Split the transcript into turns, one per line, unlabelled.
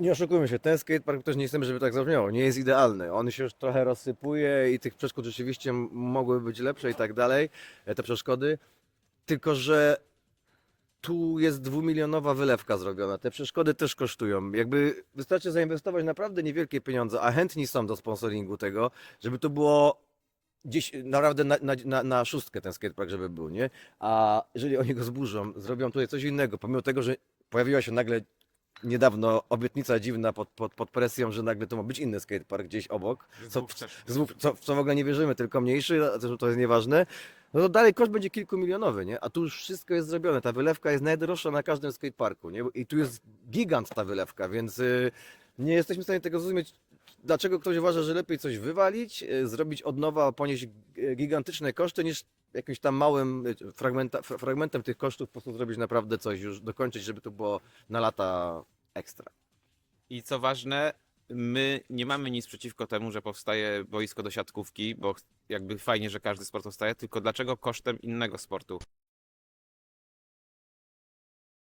Nie oszukujmy się, ten skatepark też nie chcemy, żeby tak zabrzmiało, nie jest idealny. On się już trochę rozsypuje i tych przeszkód rzeczywiście m- mogłyby być lepsze i tak dalej, e, te przeszkody. Tylko, że tu jest dwumilionowa wylewka zrobiona. Te przeszkody też kosztują. Jakby wystarczy zainwestować naprawdę niewielkie pieniądze, a chętni są do sponsoringu tego, żeby to było gdzieś naprawdę na, na, na, na szóstkę ten skatepark, żeby był, nie? A jeżeli oni go zburzą, zrobią tutaj coś innego, pomimo tego, że pojawiła się nagle niedawno obietnica dziwna pod, pod, pod presją, że nagle to ma być inny skatepark gdzieś obok, co, co, w co w ogóle nie wierzymy, tylko mniejszy, zresztą to jest nieważne, no to dalej koszt będzie kilkumilionowy, nie? A tu już wszystko jest zrobione. Ta wylewka jest najdroższa na każdym skateparku, nie? I tu jest gigant ta wylewka, więc y, nie jesteśmy w stanie tego zrozumieć, dlaczego ktoś uważa, że lepiej coś wywalić, y, zrobić od nowa, ponieść gigantyczne koszty, niż jakimś tam małym y, fragmenta, fra- fragmentem tych kosztów po prostu zrobić naprawdę coś, już dokończyć, żeby to było na lata ekstra.
I co ważne, my nie mamy nic przeciwko temu, że powstaje boisko do siatkówki, bo jakby fajnie, że każdy sport powstaje, tylko dlaczego kosztem innego sportu?